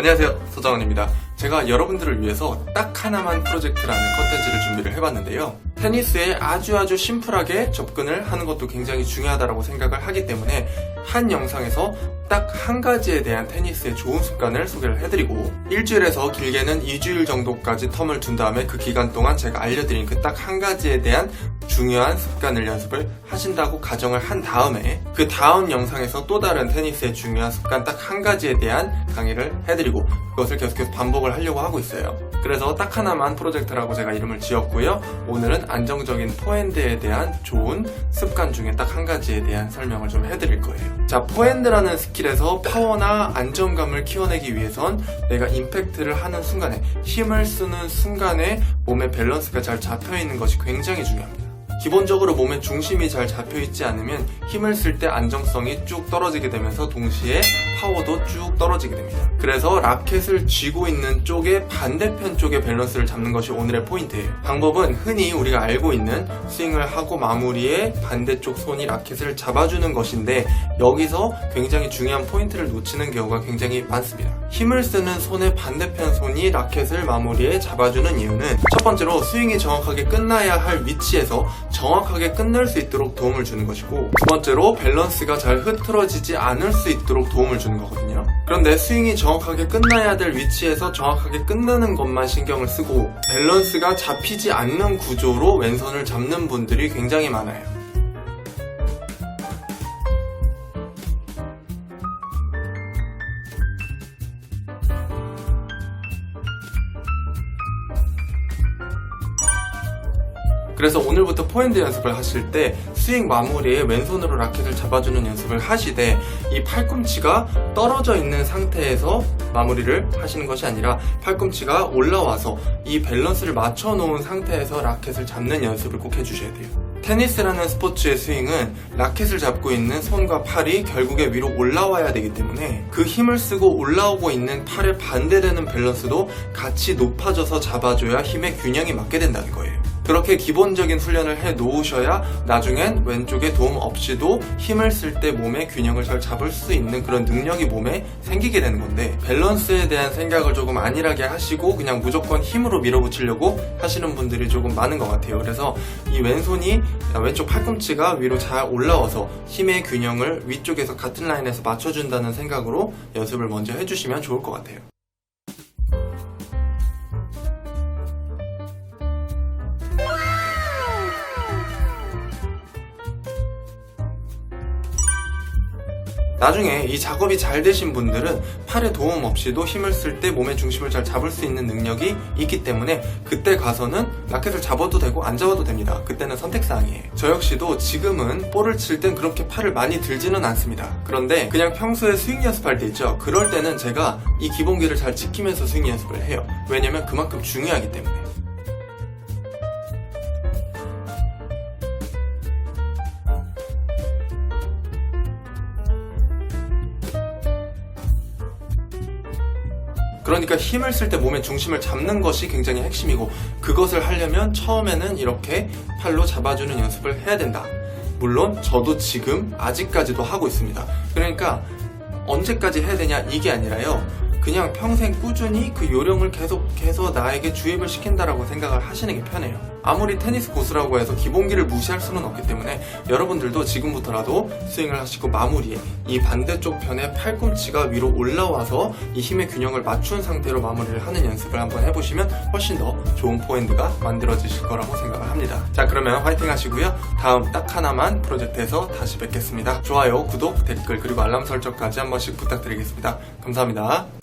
안녕하세요. 서정원입니다. 제가 여러분들을 위해서 딱 하나만 프로젝트라는 컨텐츠를 준비를 해봤는데요 테니스에 아주 아주 심플하게 접근을 하는 것도 굉장히 중요하다고 생각을 하기 때문에 한 영상에서 딱 한 가지에 대한 테니스의 좋은 습관을 소개를 해드리고 일주일에서 길게는 2주일 정도까지 텀을 둔 다음에 그 기간 동안 제가 알려드린 그 딱 한 가지에 대한 중요한 습관을 연습을 하신다고 가정을 한 다음에 그 다음 영상에서 또 다른 테니스의 중요한 습관 딱 한 가지에 대한 강의를 해드리고 그것을 계속해서 반복을 하려고 하고 있어요. 그래서 딱 하나만 프로젝트라고 제가 이름을 지었고요. 오늘은 안정적인 포핸드에 대한 좋은 습관 중에 딱 한 가지에 대한 설명을 좀 해드릴 거예요. 자, 포핸드라는 스킬에서 파워나 안정감을 키워내기 위해선 내가 임팩트를 하는 순간에 힘을 쓰는 순간에 몸의 밸런스가 잘 잡혀 있는 것이 굉장히 중요합니다. 기본적으로 몸의 중심이 잘 잡혀 있지 않으면 힘을 쓸 때 안정성이 쭉 떨어지게 되면서 동시에 파워도 쭉 떨어지게 됩니다. 그래서 라켓을 쥐고 있는 쪽의 반대편 쪽의 밸런스를 잡는 것이 오늘의 포인트예요. 방법은 흔히 우리가 알고 있는 스윙을 하고 마무리에 반대쪽 손이 라켓을 잡아주는 것인데 여기서 굉장히 중요한 포인트를 놓치는 경우가 굉장히 많습니다. 힘을 쓰는 손의 반대편 손이 라켓을 마무리에 잡아주는 이유는 첫 번째로 스윙이 정확하게 끝나야 할 위치에서 정확하게 끝날 수 있도록 도움을 주는 것이고 두 번째로 밸런스가 잘 흐트러지지 않을 수 있도록 도움을 주는 거거든요. 그런데 스윙이 정확하게 끝나야 될 위치에서 정확하게 끝나는 것만 신경을 쓰고 밸런스가 잡히지 않는 구조로 왼손을 잡는 분들이 굉장히 많아요. 그래서 오늘부터 포핸드 연습을 하실 때 스윙 마무리에 왼손으로 라켓을 잡아주는 연습을 하시되 이 팔꿈치가 떨어져 있는 상태에서 마무리를 하시는 것이 아니라 팔꿈치가 올라와서 이 밸런스를 맞춰 놓은 상태에서 라켓을 잡는 연습을 꼭 해주셔야 돼요. 테니스라는 스포츠의 스윙은 라켓을 잡고 있는 손과 팔이 결국에 위로 올라와야 되기 때문에 그 힘을 쓰고 올라오고 있는 팔의 반대되는 밸런스도 같이 높아져서 잡아줘야 힘의 균형이 맞게 된다는 거예요. 그렇게 기본적인 훈련을 해 놓으셔야 나중엔 왼쪽에 도움 없이도 힘을 쓸 때 몸의 균형을 잘 잡을 수 있는 그런 능력이 몸에 생기게 되는 건데 밸런스에 대한 생각을 조금 안일하게 하시고 그냥 무조건 힘으로 밀어붙이려고 하시는 분들이 조금 많은 것 같아요. 그래서 이 왼손이 왼쪽 팔꿈치가 위로 잘 올라와서 힘의 균형을 위쪽에서 같은 라인에서 맞춰준다는 생각으로 연습을 먼저 해주시면 좋을 것 같아요. 나중에 이 작업이 잘 되신 분들은 팔에 도움 없이도 힘을 쓸 때 몸의 중심을 잘 잡을 수 있는 능력이 있기 때문에 그때 가서는 라켓을 잡아도 되고 안 잡아도 됩니다. 그때는 선택사항이에요. 저 역시도 지금은 볼을 칠 땐 그렇게 팔을 많이 들지는 않습니다. 그런데 그냥 평소에 스윙 연습할 때 있죠. 그럴 때는 제가 이 기본기를 잘 지키면서 스윙 연습을 해요. 왜냐면 그만큼 중요하기 때문에. 그러니까 힘을 쓸 때 몸의 중심을 잡는 것이 굉장히 핵심이고 그것을 하려면 처음에는 이렇게 팔로 잡아주는 연습을 해야 된다. 물론 저도 지금 아직까지도 하고 있습니다. 그러니까 언제까지 해야 되냐 이게 아니라요. 그냥 평생 꾸준히 그 요령을 계속해서 나에게 주입을 시킨다라고 생각을 하시는 게 편해요. 아무리 테니스 고수라고 해서 기본기를 무시할 수는 없기 때문에 여러분들도 지금부터라도 스윙을 하시고 마무리에 이 반대쪽 편에 팔꿈치가 위로 올라와서 이 힘의 균형을 맞춘 상태로 마무리를 하는 연습을 한번 해보시면 훨씬 더 좋은 포핸드가 만들어지실 거라고 생각을 합니다. 자 그러면 화이팅 하시고요. 다음 딱 하나만 프로젝트에서 다시 뵙겠습니다. 좋아요, 구독, 댓글 그리고 알람 설정까지 한 번씩 부탁드리겠습니다. 감사합니다.